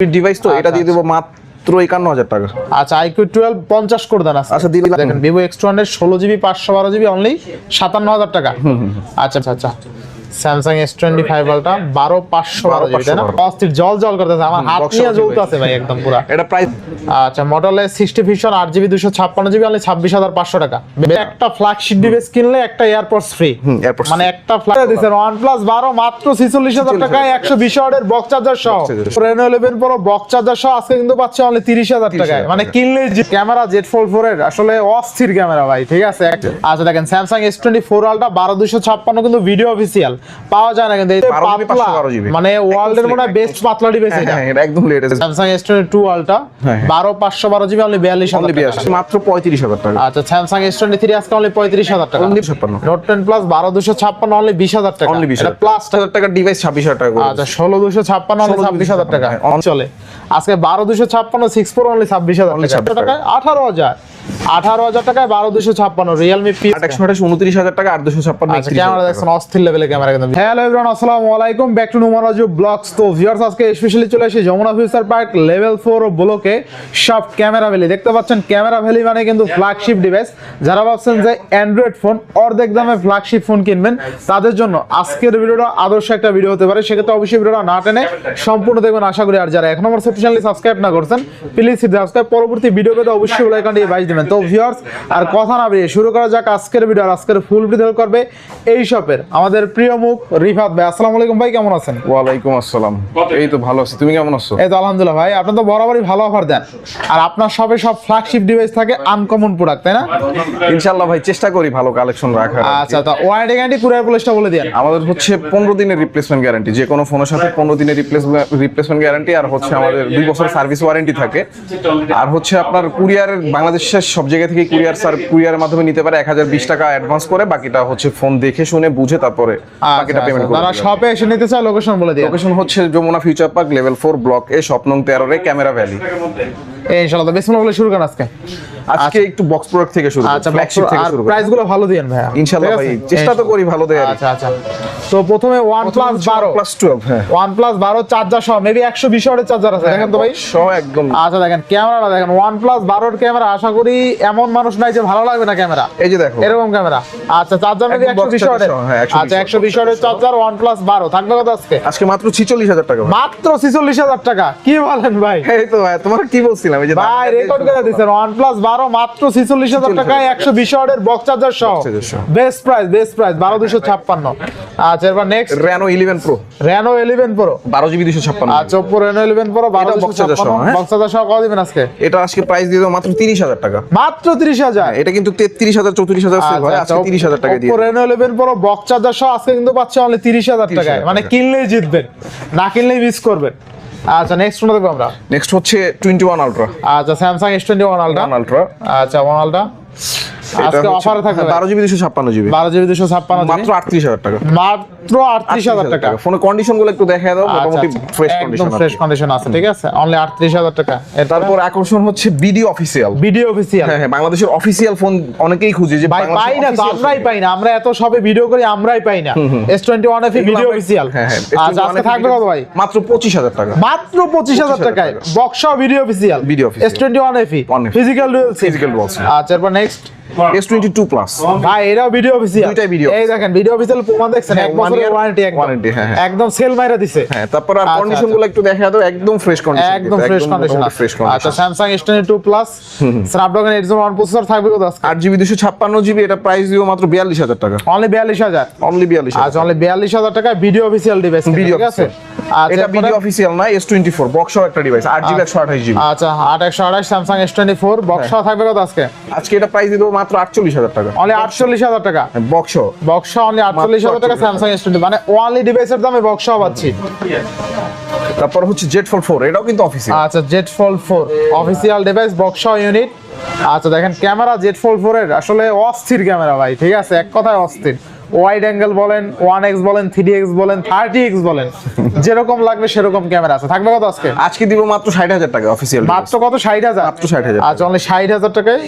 Device তো এটা আচ্ছা, দিয়ে দেবো মাত্র একান্ন হাজার টাকা। আচ্ছা আইকিউ টুয়েলভ পঞ্চাশ করে দেন আচ্ছা। দেখেন ভিভো এক্স টু হান্ড্রেড ষোলো জিবি পাঁচশো বারো জিবি অনলি সাতান্ন হাজার টাকা। আচ্ছা আচ্ছা আচ্ছা। স্যামসাং এস টোয়েন্টি ফাইভ আলটা বারো পাঁচশো বারো জিবি তাই না? 512 অস্থির জল জল করতেছে আমার হাত নিয়ে সহ জ্বলতে আছে ভাই একদম পুরা। এটা প্রাইস আচ্ছা মডেলে সিক্সটি ভিশন আট জিবি দুশো ছাপ্পান্ন জিবি অনলি ছাব্বিশ হাজার পাঁচশো টাকা। একটা ফ্ল্যাগশিপ ডিভাইস কিনলে একটা এয়ারপোর্টস ফ্রি মানে একটা ফ্ল্যাগ দিচ্ছেন ওয়ান প্লাস বারো মাত্র ছিচল্লিশ হাজার টাকায় একশো বিশ ওয়ার্ডের বক্স চার্জার সহ। Reno eleven pro box charger সহ আজকে কিন্তু পাচ্ছে অনলি তিরিশ হাজার টাকায়। মানে কিনলে ক্যামেরা জেড ফোর ফোর এর আসলে অস্থির ক্যামেরা ভাই ঠিক আছে? আচ্ছা দেখেন Samsung S twenty four ultra বারো দুশো ছাপ্পান্ন কিন্তু ভিডিও অফিসিয়াল পাওয়া যায় না কিন্তু এই 12 GB, পাতলা মানে ওয়ার্ল্ডের মনে হয় বেস্ট পাতলা ডিভাইস এটা। একদম latest Samsung S twenty two ultra. বারো পাঁচশো বারো জিবি অনলি বিয়াল্লিশ হাজার মাত্র পঁয়ত্রিশ হাজার টাকা। আচ্ছা স্যামসাং এস টোয়েন্টি থ্রি আজকে অনলি পঁয়ত্রিশ হাজার টাকা। অনলি ছাপ্পান্ন। নোট টেন প্লাস বারো দুশো ছাপ্পান্ন অনলি বিশ হাজার টাকা। অনলি বিশ এটা প্লাস হাজার টাকার ডিভাইস ছাব্বিশ হাজার টাকা আচ্ছা ষোলো দুশো ছাপ্পান্ন অনলি ছাব্বিশ হাজার টাকা। হ্যাঁ, চলে আজকে বারো দুশো ছাপ্পান্ন সিক্স ফোর অনলি ছাব্বিশ হাজার টাকা। 26 টাকায় আঠারো হাজার। আঠারো হাজার টাকায় বারো দুশো ছাপ্পান্ন রিয়েলমি পি আট আঠাশ উনত্রিশ হাজার টাকা আট দুশো ছাপ্পান্ন আচ্ছা ক্যামেরা দেখছেন অস্থির লেভেলের ক্যামেরা কিন্তু। হ্যালো এভরিওয়ান আসসালামু আলাইকুম ব্যাক টু নুমারাজু ব্লগস তো ভিউয়ার্স আজকে স্পেশালি চলে এসেছি যমুনা ফিউচার পার্ক লেভেল 4 ব্লকে সব ক্যামেরা ভ্যালি দেখতে পাচ্ছেন ক্যামেরা ভ্যালি মানে কিন্তু ফ্ল্যাগশিপ ডিভাইস যারা ভাবছেন যে অ্যান্ড্রয়েড ফোন অর্ধেক দামে ফ্ল্যাগশিপ ফোন কিনবেন তাদের জন্য আজকের ভিডিওটা আদর্শ একটা ভিডিও হতে পারে। সেক্ষেত্রে অবশ্যই ভিডিওটা না টেনে সম্পূর্ণ দেখবেন আশা করি আর যারা এখন আমার চ্যানেলটি সাবস্ক্রাইব না করছেন প্লিজ সাবস্ক্রাইব পরবর্তী ভিডিও পেতে অবশ্যই বাইশ দিবেন তো ভিউয়ার্স আর কথা না বেরিয়ে শুরু করা যাক আজকের ভিডিও আর আজকের ফুল ভিডিও করবে এই শপের আমাদের প্রিয় মুখ রিফাত ভাই। আসসালামু আলাইকুম ভাই কেমন আছেন? ওয়ালাইকুম আসসালাম। এই তো ভালো আছি। তুমি কেমন আছো? এই তো আলহামদুলিল্লাহ ভাই আপনি তো বরাবরই ভালো অফার দেন। আর আপনার শপে সব ফ্ল্যাগশিপ ডিভাইস থাকে আনকমন প্রোডাক্ট তাই না? ইনশাল্লাহ ভাই চেষ্টা করি ভালো কালেকশন রাখার আচ্ছা তো ওয়ারেন্টি গ্যারান্টি কুরিয়ার পুলিশটা বলে দেন। আমাদের হচ্ছে পনেরো দিনের রিপ্লেসমেন্ট গ্যারান্টি যে কোনো ফোনের সাথে পনেরো দিনের রিপ্লেসমেন্ট রিপ্লেসমেন্ট গ্যারান্টি আর হচ্ছে আমাদের দুই বছর সার্ভিস ওয়ারেন্টি থাকে। আর হচ্ছে আপনার কুরিয়ারের বাংলাদেশের সব জায়গা থেকে কুরিয়ার স্যার কুরিয়ারের মাধ্যমে নিতে পারে এক হাজার বিশ টাকা অ্যাডভান্স করে বাকিটা হচ্ছে ফোন দেখে শুনে বুঝে তারপরে বাকিটা পেমেন্ট করবে তারা শপে এসে নিতে চায় লোকেশন বলে দিই লোকেশন হচ্ছে Jamuna future park level four block A স্বপ্নং এ ক্যামেরা ভ্যালি ইনশাআল্লাহ বলে শুরু করেন আজকে। আজকে একটু বক্স প্রোডাক্ট থেকে শুরু আচ্ছা ফ্ল্যাগশিপ থেকে শুরু করি। প্রাইসগুলো ভালো দিয়েন ভাইয়া। ইনশাল্লাহ ঠিক ভাই চেষ্টা তো করি ভালো দেয়ার আচ্ছা আচ্ছা। তো প্রথমে বারো। প্লাস টুয়েলভ হ্যাঁ। ওয়ান প্লাস বারো চার্জার সহ মেবি একশো বিশ ওয়াটের চার্জার আছে। দেখেন তো ভাই। সহ একদম। আচ্ছা দেখেন ক্যামেরাটা দেখেন। ওয়ান প্লাস বারোর ক্যামেরা আশা করি এমন মানুষ নাই যে ভালো লাগবে না ক্যামেরা। এই যে দেখো। এরকম ক্যামেরা। আচ্ছা চার্জার মেবি একদম একশো box বিশ charger ওয়াটের সহ, 120 আচ্ছা একশো বিশ ওয়াটের চার্জার প্লাস বারো। থাকবে কত আজকে? আজকে মাত্র ছিচল্লিশ হাজার টাকা মাত্র ছিচল্লিশ হাজার টাকা। কি বলেন ভাই? এই তো ভাই তোমার কি বলছিলাম এই যে ভাই রেকর্ড করে মাত্র টাকায় ওয়াটের বক্স চার্জার সহ। বেস্ট প্রাইস বেস্ট প্রাইস আচ্ছা এবার নেক্সট আচ্ছা সহ, হ্যাঁ? বক্স চার্জার সহ কত দিবেন আজকে? এটা আজকে প্রাইস দিয়ে দেবো মাত্র তিরিশ হাজার টাকা। মাত্র তিরিশ হাজার? এটা কিন্তু তেত্রিশ হাজার চৌত্রিশ হাজার সেল হয়। আজকে তিরিশ হাজার টাকা দিয়ে Reno eleven pro box charger সহ আজকে কিন্তু পাচ্ছে অনলি তিরিশ হাজার 30,000 টাকায়। মানে কিনলেই জিতবেন না কিনলেই মিস করবেন। আচ্ছা নেক্সট কোনটা দেখব আমরা? নেক্সট হচ্ছে টোয়েন্টি ওয়ান আলট্রা আচ্ছা Samsung S twenty one ultra ultra আচ্ছা ওয়ান আলট্রা আজকে অফারে থাকবে বারো জিবি দুশো ছাপ্পান্ন জিবি বারো জিবি দুশো ছাপ্পান্ন মাত্র আটত্রিশ হাজার টাকা। মাত্র আটত্রিশ হাজার টাকা। ফোনের কন্ডিশনগুলো একটু দেখা দাও মোটামুটি ফ্রেশ একদম ফ্রেশ কন্ডিশন আছে। ঠিক আছে? অনলি আটত্রিশ হাজার টাকা। তারপর আকর্ষণ হচ্ছে বিডি অফিসিয়াল ভিডিও অফিসিয়াল হ্যাঁ বাংলাদেশের অফিসিয়াল ফোন অনেকেই খুঁজে যে পাই না তো আমরাই পাই না। আমরা এত সবে ভিডিও করি আমরাই পাই না। S twenty one F video official হ্যাঁ হ্যাঁ আচ্ছা আজকে থাকবে কত ভাই? মাত্র পঁচিশ হাজার টাকা। মাত্র পঁচিশ হাজার 25,000 টাকায়। টাকা। Buxa video official one FE 1FE physical dual আচ্ছা এরপর next S twenty two plus ভাই এটাও ভিডিও অফিসিয়াল দুইটাই video এই দেখেন ভিডিও অফিসিয়াল প্রমাণ দেখছেন হ্যাঁ, এক বছরের ওয়ারেন্টি একদম। warranty, হ্যাঁ, হ্যাঁ। একদম সেল মাইরা দিছে। হ্যাঁ তারপর আর আচ্ছা, কন্ডিশনগুলো একটু দেখা দাও একদম ফ্রেশ কন্ডিশন একদম ফ্রেশ কন্ডিশন ফ্রেশ আচ্ছা condition Samsung S twenty plus Snapdragon eight zero one processor থাকবে কত আজকে? আট জিবি দুশো ছাপ্পান্ন জিবি এটা প্রাইস দিব মাত্র বিয়াল্লিশ হাজার টাকা। অনলি বিয়াল্লিশ হাজার? অনলি বিয়াল্লিশ আচ্ছা অনলি বিয়াল্লিশ হাজার টাকা ভিডিও অফিসিয়াল ডিভাইস ঠিক আছে? আচ্ছা এটা বিডি অফিসিয়াল না এস টোয়েন্টি ফোর বক্স একটা ডিভাইস আট জিবি একশো আঠাশ জিবি আচ্ছা আট একশো আঠাশ Samsung S twenty four box থাকবে কত আজকে? আজকে এটা প্রাইস দিব মাত্র আটচল্লিশ হাজার টাকা। অনলি আটচল্লিশ হাজার টাকা? বক্স বক্স অনলি আটচল্লিশ হাজার টাকা স্যামসাং এস টোয়েন্টি মানে ওয়ানলি ডিভাইসের দামে বক্স পাচ্ছি। তারপর হচ্ছে জেট ফোর ফোর এটাও কিন্তু অফিসিয়াল আচ্ছা Z fold four official device box unit আচ্ছা দেখেন ক্যামেরা জেট ফোল ফোর এর আসলে অস্থির ক্যামেরা ভাই ঠিক আছে? এক কথায় অস্থির। ওয়াইড অ্যাঙ্গেল বলেন ওয়ান এক্স বলেন থ্রি এক্স বলেন থার্টি এক্স বলেন যেরকম লাগবে সেরকম ক্যামেরা আছে। থাকবে কত আজকে? আজকে দিব মাত্র ষাট হাজার টাকা অফিসিয়াল মাত্র কত? ষাট হাজার? মাত্র 60,000 আচ্ছা অনলি ষাট হাজার টাকায়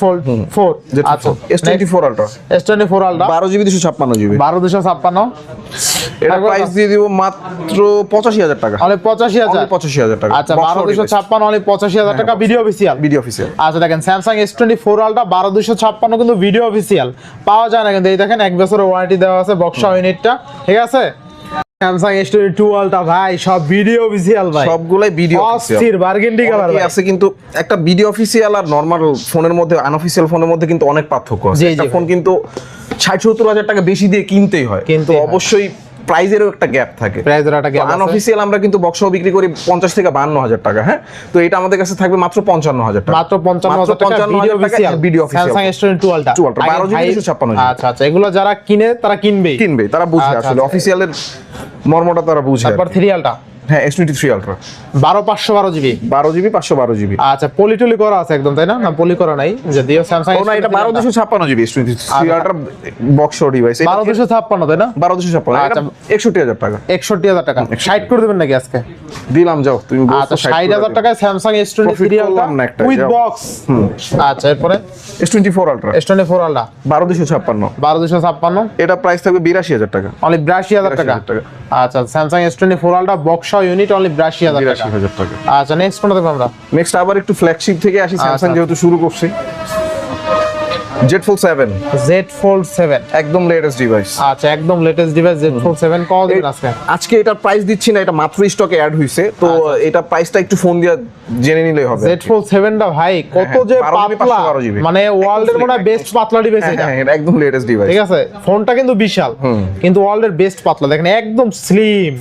ফোল্ড ফোর আচ্ছা S twenty four ultra S twenty four বারো জিবি দুশো ছাপ্পান্ন জিবি বারো দুশো ছাপ্পান্ন। এটা প্রাইস দিয়ে দিব মাত্র পঁচাশি হাজার টাকা। অনলি পঁচাশি হাজার? পঁচাশি হাজার টাকা। আচ্ছা বারো দুশো ছাপ্পান্ন অনলি পঁচাশি হাজার টাকা ভিডিও অফিসিয়াল ভিডিও অফিসিয়াল আচ্ছা দেখেন Samsung S twenty four ultra বারো দুশো ছাপ্পান্ন কিন্তু ভিডিও অফিসিয়াল পাওয়া যায় না কিন্তু এই দেখেন এক বছরের ওয়ারেন্টি দেওয়া আছে বক্সা ইউনিটটা ঠিক আছে? স্যামসাং এস টোয়েন্টি টু আলটা ভাই সব ভিডিও অফিসিয়াল ভাই। সবগুলাই ভিডিও অস্থির বার্গেন্ডি কালার ভাই। আছে কিন্তু একটা ভিডিও অফিসিয়াল আর নর্মাল ফোনের মধ্যে আনঅফিসিয়াল ফোনের মধ্যে কিন্তু অনেক পার্থক্য আছে। একটা ফোন কিন্তু ষাট সত্তর হাজার টাকা বেশি দিয়ে কিনতেই হয়। কিন্তু অবশ্যই প্রাইজেরও একটা গ্যাপ থাকে। প্রাইজের একটা গ্যাপ। আনঅফিসিয়াল আমরা কিন্তু বক্সও বিক্রি করি পঞ্চাশ থেকে বান্ন হাজার টাকা হ্যাঁ? তো এটা আমাদের কাছে থাকবে মাত্র পঞ্চান্ন হাজার টাকা। মাত্র পঞ্চান্ন মাত্র হাজার টাকা video official video official Samsung S twenty two. Ultra 2 Ultra, 12 GB, 256 GB আচ্ছা আচ্ছা এগুলো যারা কিনে তারা কিনবে কিনবে তারা বুঝে আচ্ছা, আসলে আচ্ছা। অফিসিয়ালের মর্মটা তারা বুঝে তারপর থ্রি আলটা হ্যাঁ এস টোয়েন্টি থ্রি আলট্রা বারো পাঁচশো বারো জিবি? বারো জিবি পাঁচশো বারো জিবি। আচ্ছা পলি টলি করা আছে একদম তাই না? না পলি করা নাই যদিও স্যামসাং না এটা বারো দুশো ছাপ্পান্ন GB S twenty three ultra box device বারো দুশো ছাপ্পান্ন তাই না? বারো দুশো ছাপ্পান্ন আচ্ছা। একষট্টি হাজার টাকা। একষট্টি হাজার টাকা। ষাট করে দেবেন নাকি আজকে? দিলাম যাও তুমি আচ্ছা ষাট হাজার টাকায় স্যামসাং এস টোয়েন্টি থ্রি করলাম উইথ বক্স আচ্ছা এরপরে? S twenty four ultra S twenty four বারো দুশো ছাপ্পান্ন। বারো দুশো ছাপ্পান্ন। এটা প্রাইস থাকবে বিরাশি হাজার টাকা। অনলি বিরাশি হাজার টাকা। 82,000 আচ্ছা স্যামসাং এস টোয়েন্টি ফোর আলটা বক্সা ইউনিট অনলি বিরাশি হাজার টাকা। আচ্ছা নেক্সট কোনটা দেখব আমরা? নেক্সট আবার একটু ফ্ল্যাগশিপ থেকে আসি স্যামসাং আচ্ছা। যেহেতু শুরু করছি। জেড জেড ফোল্ড সেভেন একদম লেটেস্ট ডিভাইস আচ্ছা একদম latest device Z fold seven call দিবেন আজকে? আজকে এটার প্রাইস দিচ্ছি না এটা মাত্র স্টকে অ্যাড হয়েছে তো আচ্ছা। এটা প্রাইসটা একটু ফোন দিয়ে জেনে নিলেই হবে জেড ফোল্ড সেভেনটা ভাই কত হ্যাঁ, যে পাতলা। মানে ওয়ার্ল্ডের মনে হয় বেস্ট পাতলা ডিভাইস হ্যাঁ, এটা। হ্যাঁ, একদম লেটেস্ট ডিভাইস ঠিক আছে? ফোনটা কিন্তু বিশাল। কিন্তু ওয়ার্ল্ডের বেস্ট পাতলা। দেখেন একদম স্লিম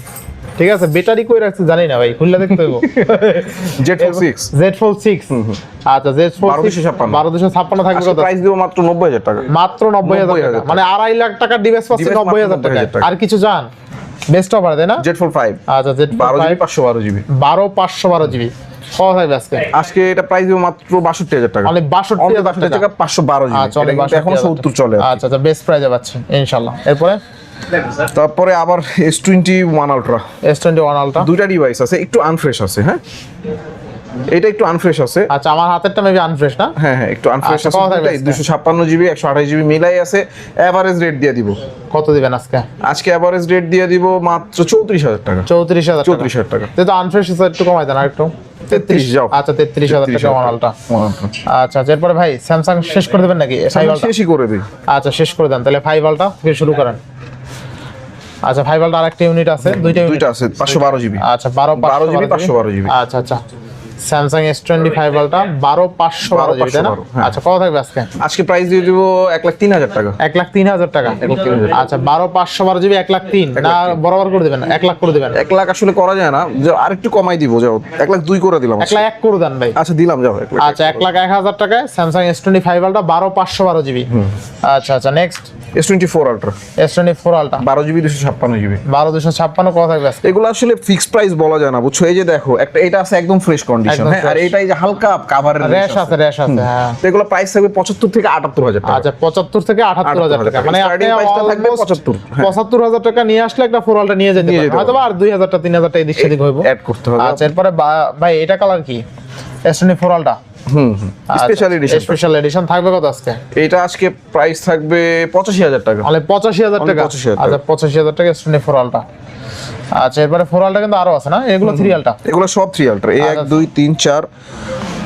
ঠিক আছে ব্যাটারি কই রাখছে জানি না ভাই খুললে দেখতে হইব। Z fold six Z fold six আচ্ছা জেড ফোল্ড 1256 বারো দুশো ছাপ্পান্ন থাকবে কত? প্রাইস দিব মাত্র নব্বই হাজার টাকা। মাত্র নব্বই হাজার 90,000 টাকা। মানে আড়াই লাখ টাকার ডিভাইস পাচ্ছে নব্বই হাজার টাকা। 90,000 টাকা। আর কিছু জান? বেস্ট অফার তাই না? জেড ফোল ফাইভ আচ্ছা জেড বারো জিবি পাঁচশো বারো জিবি। বারো পাঁচশো বারো জিবি। আজকে। আজকে এটা প্রাইস দিব মাত্র টাকা। হাজার বাষট্টি টাকা বারো জিবি। আচ্ছা এখনও চলে আচ্ছা আচ্ছা বেস্ট প্রাইজে পাচ্ছে ইনশাল্লাহ। এরপরে? তারপরে আবার S twenty one ultra S twenty one ultra দুইটা ডিভাইস আছে একটু আনফ্রেশ আছে হ্যাঁ? এটা একটু আনফ্রেশ আছে। আচ্ছা আমার হাতেরটা মেবি আনফ্রেশ না? হ্যাঁ হ্যাঁ একটু আনফ্রেশ আচ্ছা, আছে। কত থাকবে আজকে? দুশো জিবি একশো আঠাশ জিবি মিলাই আছে। এভারেজ রেট দিয়ে দিব। কত দিবেন আজকে? আজকে এভারেজ রেট দিয়ে দিব মাত্র চৌত্রিশ হাজার টাকা। চৌত্রিশ হাজার চৌত্রিশ হাজার টাকা। তো আনফ্রেশ একটু কমাই দেন আর একটু তেত্রিশ যাও। আচ্ছা তেত্রিশ হাজার টাকা ওয়ান আলট্রা আচ্ছা আচ্ছা এরপরে ভাই স্যামসাং শেষ করে দেবেন নাকি? শেষই করে দিই। আচ্ছা শেষ করে দেন। তাহলে ফাইভ আলটা ফির শুরু করেন। আচ্ছা ফাইবারটা আরেকটা ইউনিট আছে দুইটা ইউনিট দুইটা আছে পাঁচশো বারো জিবি আচ্ছা বারো 12 জিবি 512 জিবি আচ্ছা আচ্ছা। স্যামসাং এস টোয়েন্টি ফাইভ আলটা বারো পাঁচশো বারো তাই না 512, হ্যাঁ। আচ্ছা কত থাকবে আজকে আজকে প্রাইস দিয়ে দিব এক লাখ তিন হাজার টাকা এক লাখ তিন হাজার টাকা আচ্ছা বারো পাঁচশো বারো জিবি এক লাখ তিন না বরাবর করে দেবেন এক লাখ করে দেবেন এক লাখ আসলে করা যায় না যে আরেকটু কমাই দিব যাও এক লাখ দুই করে দিলাম এক লাখ এক করে দেন ভাই আচ্ছা দিলাম যাও আচ্ছা এক লাখ এক হাজার টাকায় স্যামসাং এস টোয়েন্টি ফাইভ আলটা বারো পাঁচশো বারো জিবি আচ্ছা আচ্ছা next S twenty four ultra S twenty four ultra বারো জিবি দুশো ছাপ্পান্ন জিবি বারো দুশো ছাপ্পান্ন কত থাকবে এগুলো আসলে ফিক্স প্রাইস বলা যায় না বুঝছ এই যে দেখো একটা এটা আছে একদম ফ্রেশ কন্ডিশন একদম হ্যাঁ আর এটাই যে হালকা কাভারের র্যাশ আছে র্যাশ আছে হ্যাঁ। তো এগুলো প্রাইস থাকবে পঁচাত্তর থেকে আটাত্তর হাজার টাকা। আচ্ছা পঁচাত্তর থেকে 78,000 টাকা। মানে আপনি Starting টা থাকবে 75। পঁচাত্তর হাজার টাকা নিয়ে আসলে একটা ফোর নিয়ে যেতে পারবেন। হয়তো আর দুই হাজারটা তিন হাজারটা এদিক সেদিক হইব। অ্যাড করতে হবে। আচ্ছা এরপরে ভাই এটা কালার কি? এসনি ফোর হুম হুম। স্পেশাল এডিশন স্পেশাল এডিশন থাকবে কত আজকে? এটা আজকে প্রাইস থাকবে পঁচাশি হাজার টাকা। তাহলে পঁচাশি হাজার টাকা। 85,000 টাকা। আচ্ছা পঁচাশি হাজার টাকা আচ্ছা এরপরে ফোর আলটা কিন্তু আরও আছে না? এগুলো থ্রি আলটা এগুলো সব থ্রি আলট্রা এই এক আচ্ছা। দুই তিন চার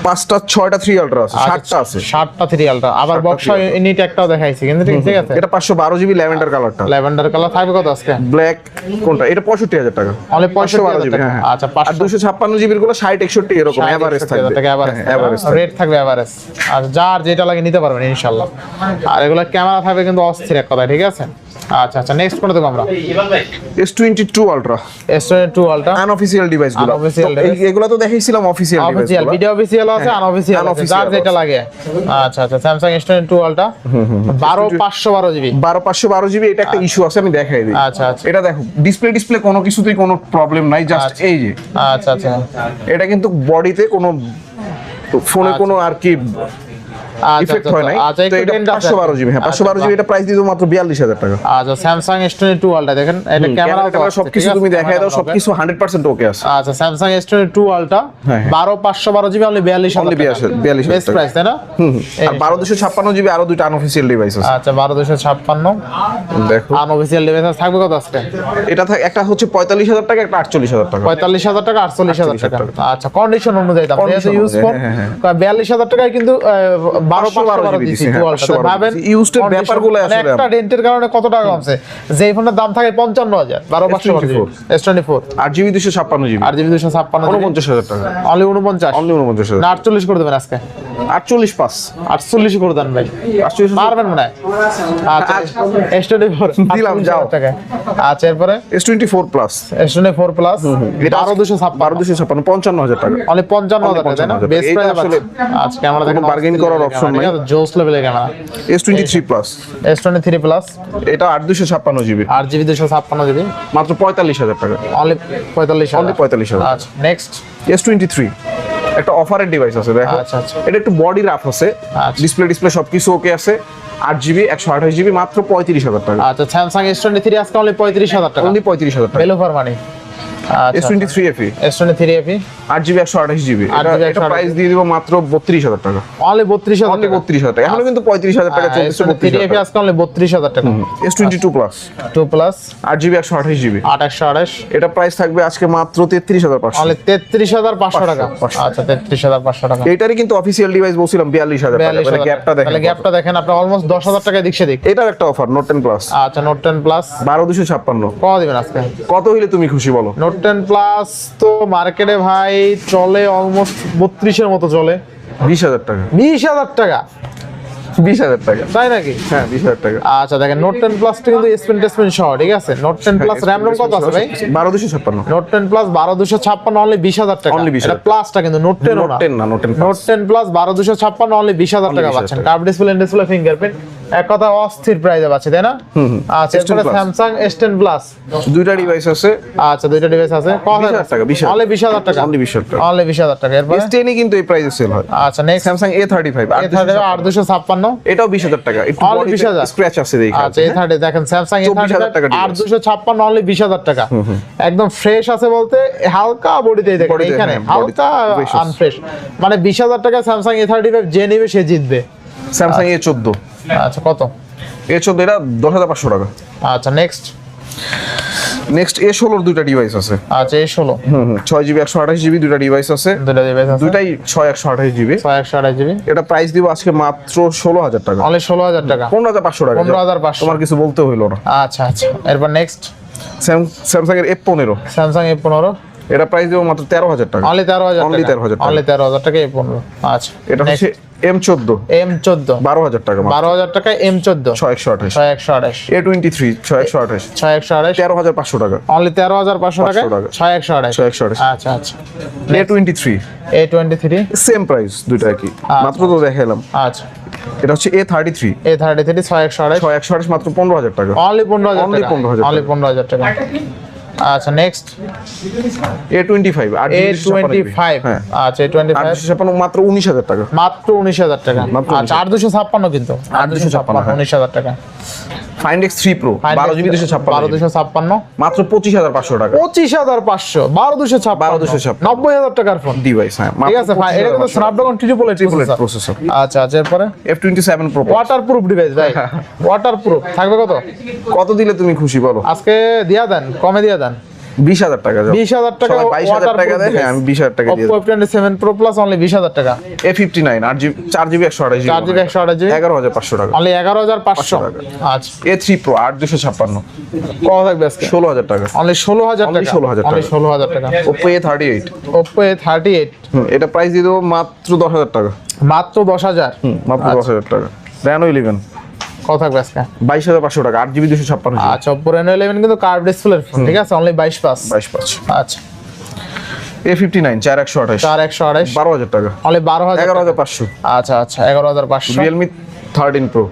পাঁচটা ছয়টা থ্রি আলট্রা আছে সাতটা আছে। ষাটটা থ্রি আলটা আবার বক্স ইউনিট একটাও দেখাইছি কিন্তু ঠিক আছে। এটা পাঁচশো বারো জিবি ল্যাভেন্ডার কালারটা ল্যাভেন্ডার কালার থাকবে কত আজকে? ব্ল্যাক কোনটা? এটা পঁয়ষট্টি হাজার টাকা। অনলি পঁয়ষট্টি বারো জিবি হ্যাঁ আচ্ছা আর পাঁচশো দুশো ছাপ্পান্ন জিবিরগুলো ষাট একষট্টি এরকম এভারেজ থাকবে। এভারেজ রেট থাকবে। এভারেজ আর যার যেটা লাগে নিতে পারবেন ইনশাল্লাহ। আর এগুলো ক্যামেরা থাকবে কিন্তু অস্থির এক কথা ঠিক আছে? আচ্ছা আচ্ছা নেক্সট কোনটা দেবো আমরা? S twenty two ultra S two ultra unofficial ডিভাইসগুলো এগুলো তো দেখাইছিলাম official device official video official আছে হ্যাঁ, আনঅফিসিয়াল আছে যার যেটা লাগে। আচ্ছা আচ্ছা আলটা বারো পাঁচশো বারো জিবি। বারো পাঁচশো বারো জিবি এটা একটা ইস্যু আছে আমি দেখাই দিই। আচ্ছা আচ্ছা। এটা দেখো ডিসপ্লে ডিসপ্লে কোনো কিছুতেই কোনো প্রবলেম নাই জাস্ট আচ্ছা। এই যে। আচ্ছা আচ্ছা। এটা কিন্তু বডিতে কোনো ফোনে আচ্ছা। কোনো আর কি ইফেক্ট আচ্ছা, হয় নাই। আচ্ছা, তো এটা বারো জিবি হ্যাঁ বারো জিবি এটা প্রাইস মাত্র টাকা। আচ্ছা দেখেন এটা ক্যামেরা সবকিছু তুমি দাও সবকিছু ওকে আছে। আচ্ছা হ্যাঁ, হ্যাঁ। বারো পাঁচশো বারো জিবি অনলি বিয়াল্লিশ Only 42 42 বেস্ট প্রাইস তাই না? হুম হুম। আর বারো দুশো ছাপ্পান্ন জিবি আরও দুইটা আনঅফিসিয়াল ডিভাইস আছে। আচ্ছা বারো দুশো ছাপ্পান্ন। দেখো। আনঅফিসিয়াল ডিভাইস থাকবে কত আজকে? এটা একটা হচ্ছে পঁয়তাল্লিশ হাজার টাকা একটা আটচল্লিশ হাজার টাকা। পঁয়তাল্লিশ হাজার টাকা আটচল্লিশ হাজার 48,000 টাকা। আচ্ছা কন্ডিশন অনুযায়ী দাম ইউজ ফোন হাজার টাকায় কিন্তু বারো জিবি দিচ্ছি হ্যাঁ, ভাবেন ব্যাপারগুলো মানে আসলে একটা ডেন্টের কারণে কত টাকা কমছে? যে ফোনের দাম থাকে পঞ্চান্ন হাজার বারো পাঁচশো এস টোয়েন্টি ফোর আট জিবি দুশো ছাপ্পান্ন জিবি। আর জিবি দুশো ছাপ্পান্ন উনপঞ্চাশ হাজার টাকা। অনলি উনপঞ্চাশ। অনলি উনপঞ্চাশ হাজার। আটচল্লিশ করে দেবেন আজকে। আটচল্লিশ আটচল্লিশ করে দেন ভাই। আটচল্লিশ পারবেন মনে হয়। আচ্ছা এস টোয়েন্টি ফোর দিলাম, যাও। টাকা আচ্ছা এরপরে? S twenty four plus S twenty four plus এটা বারো দুশো ছাপ্পান্ন। দুশো ছাপ্পান্ন পঞ্চান্ন হাজার টাকা। অনলি পঞ্চান্ন হাজার টাকা তাই না? 55,000 বেস্ট প্রাইস আসলে আজকে ক্যামেরা দেখেন bargain করার option নাই। জোস লেভেলের twenty three plus S twenty three plus এটা আট দুশো ছাপ্পান্ন জিবি আট জিবি দুশো ছাপ্পান্ন জিবি মাত্র পঁয়তাল্লিশ হাজার টাকা। অনলি পঁয়তাল্লিশ অনলি পঁয়তাল্লিশ হাজার। আচ্ছা নেক্সট এস টোয়েন্টি থ্রি একটা অফারের ডিভাইস আছে দেখো। আচ্ছা, আচ্ছা। এটা একটু বডি রাফ আছে। আচ্ছা। ডিসপ্লে ডিসপ্লে সবকিছু ওকে আছে। আট জিবি একশো আঠাশ জিবি মাত্র পঁয়ত্রিশ হাজার টাকা। আচ্ছা স্যামসাং এস টোয়েন্টি থ্রি আজকে অনলি পঁয়ত্রিশ হাজার টাকা। অনলি পঁয়ত্রিশ হাজার টাকা। বেলো ফর মানি একশো আঠাশ জিবি 8GB এটা প্রাইস দিয়ে দিব মাত্র বত্রিশ হাজার টাকা। অনলি বত্রিশ হাজার অনলি টাকা। বত্রিশ হাজার টাকা। এখনও কিন্তু টাকা আজকে অনলি টাকা। প্লাস প্লাস এটা প্রাইস থাকবে আজকে মাত্র অনলি টাকা। আচ্ছা টাকা। এটারই ডিভাইস বলছিলাম টাকা। মানে গ্যাপটা তাহলে দেখেন গ্যাপটা দেখেন আপনার অলমোস্ট দশ হাজার টাকা দিক সেদিক। এটার একটা অফার নোট প্লাস আচ্ছা নোট প্লাস বারো দুশো ছাপ্পান্ন। কত দিবেন আজকে? কত হইলে তুমি খুশি বলো? নোট টেন প্লাস তো মার্কেটে ভাই চলে অলমোস্ট বত্রিশের মতো চলে। বিশ হাজার টাকা। বিশ হাজার টাকা? বিশ হাজার টাকা। তাই নাকি? হ্যাঁ বিশ হাজার টাকা। আচ্ছা দেখেন নোট টেন প্লাসটা কিন্তু স্পেন টেসপেন সহ ঠিক আছে? Note ten plus RAM ROM কত আছে ভাই? বারো দুশো ছাপ্পান্ন। নোট টেন প্লাস বারো দুশো ছাপ্পান্ন অনলি বিশ হাজার টাকা। 20,000 এটা প্লাসটা কিন্তু নোট টেন নোট টেন না note ten note ten plus বারো দুশো ছাপ্পান্ন অনলি বিশ হাজার টাকা 20,000 পাচ্ছেন। কার্ভ ডিসপ্লে ডিসপ্লে ফিঙ্গারপ্রিন্ট এক কথা অস্থির প্রাইজে পাচ্ছে তাই না? আচ্ছা এরপরে স্যামসাং এস টেন প্লাস দুইটা ডিভাইস আছে। আচ্ছা দুইটা ডিভাইস আছে। কত টাকা, 20,000 অনলি বিশ হাজার টাকা? Only 20,000 টাকা। অনলি বিশ হাজার টাকা এরপরে? এস টেনই কিন্তু এই প্রাইসে সেল হয়। আচ্ছা next Samsung A thirty five আট দুশো ছাপ্পান্ন। এটাও বিশ হাজার টাকা। একটু Only 20,000 স্ক্র্যাচ আছে দেখি। আচ্ছা থার্টি দেখেন স্যামসাং এ 24,000 টাকা আট দুশো ছাপ্পান্ন অনলি বিশ হাজার টাকা। একদম ফ্রেশ আছে বলতে হালকা বডিতেই দেখেন এখানে হ্যাঁ, হালকা আনফ্রেশ মানে বিশ হাজার টাকা স্যামসাং এ থার্টি ফাইভ যে নিবে সে জিতবে। স্যামসাং এ চোদ্দ। আচ্ছা কত? এ চোদ্দ এটা দশ হাজার পাঁচশো টাকা। আচ্ছা নেক্সট নেক্সট এ ষোলোর দুইটা ডিভাইস আছে। আচ্ছা এই ষোলো। হুম ছয় জিবি একশো আঠাশ জিবি দুইটা ডিভাইস আছে। দুটা ডিভাইস আছে। দুইটাই ছয় একশো আঠাশ জিবি। ছয় একশো আঠাশ জিবি। এটা প্রাইস দিব আজকে মাত্র ষোলো হাজার টাকা। অনলি ষোলো হাজার টাকা। পনেরো হাজার পাঁচশো টাকা। 15,500 তোমার কিছু বলতে হইল না। আচ্ছা আচ্ছা। এরপর নেক্সট স্যামসাং এর এফ পনেরো। স্যামসাং এ পনেরো। এটা প্রাইস দিব মাত্র তেরো হাজার টাকা। অনলি তেরো হাজার Only 13,000 টাকা। অনলি তেরো হাজার টাকা এ পনেরো। আচ্ছা এটা হচ্ছে এম চোদ্দ। এম চোদ্দ। বারো হাজার টাকা মাত্র। বারো হাজার টাকা এম চোদ্দ। ছয় একশো আঠাশ। ছয় একশো আঠাশ। এ টোয়েন্টি থ্রি ছয় একশো আঠাশ। ছয় একশো আঠাশ। তেরো হাজার পাঁচশো টাকা। অনলি তেরো হাজার পাঁচশো টাকা? 500 টাকা। ছয় একশো আঠাশ। ছয় একশো আঠাশ। আচ্ছা আচ্ছা। A twenty three A twenty three same price দুইটা একই। মাত্র তো দেখালাম আচ্ছা। এটা হচ্ছে A thirty three A thirty three ছয় একশো আঠাশ। ছয় একশো আঠাশ মাত্র পনেরো হাজার টাকা। অনলি পনেরো হাজার Only টাকা। 15,000 অনলি পনেরো হাজার টাকা। আচ্ছা নেক্সট এ টোয়েন্টি ফাইভ আট এ টোয়েন্টি ফাইভ আচ্ছা এ টোয়েন্টি ফাইভ ছাপ্পান্ন মাত্র উনিশ হাজার টাকা। মাত্র উনিশ হাজার টাকা। আচ্ছা আট দুশো ছাপ্পান্ন কিন্তু। আট দুশো ছাপ্পান্ন হ্যাঁ। উনিশ হাজার টাকা। ফাইন্ড এক্স থ্রি প্রো বারো জিবি দুশো ছাপ্পান্ন বারো দুশো ছাপ্পান্ন। মাত্র পঁচিশ হাজার পাঁচশো টাকা। পঁচিশ হাজার পাঁচশো বারো দুশো ছাপ্পান্ন। 12,256 নব্বই হাজার টাকার ফোন ডিভাইস হ্যাঁ ঠিক আছে ভাই এটা কিন্তু Snapdragon triple eight triple processor আচ্ছা আচ্ছা এরপরে? F twenty seven pro waterproof device ভাই। ওয়াটার প্রুফ থাকবে কত? কত দিলে তুমি খুশি বলো? আজকে দিয়া দেন কমে দিয়া দেন। বিশ হাজার টাকা। বিশ হাজার টাকা বাইশ হাজার টাকা দেয় হ্যাঁ আমি বিশ হাজার টাকা দিয়ে twenty seven pro plus only বিশ হাজার টাকা। এ ফিফটি নাইন আট জিবি চার জিবি একশো আঠাশ চার জিবি একশো আঠাশ এগারো হাজার পাঁচশো টাকা। অনলি এগারো হাজার পাঁচশো? টাকা। আচ্ছা। এ থ্রি প্রো আট দুশো ছাপ্পান্ন। কত থাকবে আজকে? ষোলো হাজার টাকা। অনলি ষোলো হাজার টাকা? 16,000 অনলি টাকা। ষোলো হাজার টাকা। Oppo A thirty eight Oppo A thirty eight এটা প্রাইস দিয়ে দেবো মাত্র দশ হাজার টাকা। মাত্র দশ হাজার? মাত্র দশ হাজার টাকা। র্যানো ইলেভেন কত থাকবে আজকে? বাইশ হাজার পাঁচশো টাকা আট জিবি দুশো ছাপ্পান্ন আচ্ছা ওপো এন ইলেভেন কিন্তু কার্ভ ডিসপ্লের ফোন ঠিক আছে? অনলি বাইশ পাস বাইশ পাঁচ। আচ্ছা। এ ফিফটি নাইন চার একশো আঠাশ। চার একশো আঠাশ। বারো হাজার টাকা। অনলি বারো হাজার এগারো। হাজার পাঁচশো। আচ্ছা আচ্ছা এগারো হাজার পাঁচশো। রিয়েলমি থার্টিন প্রো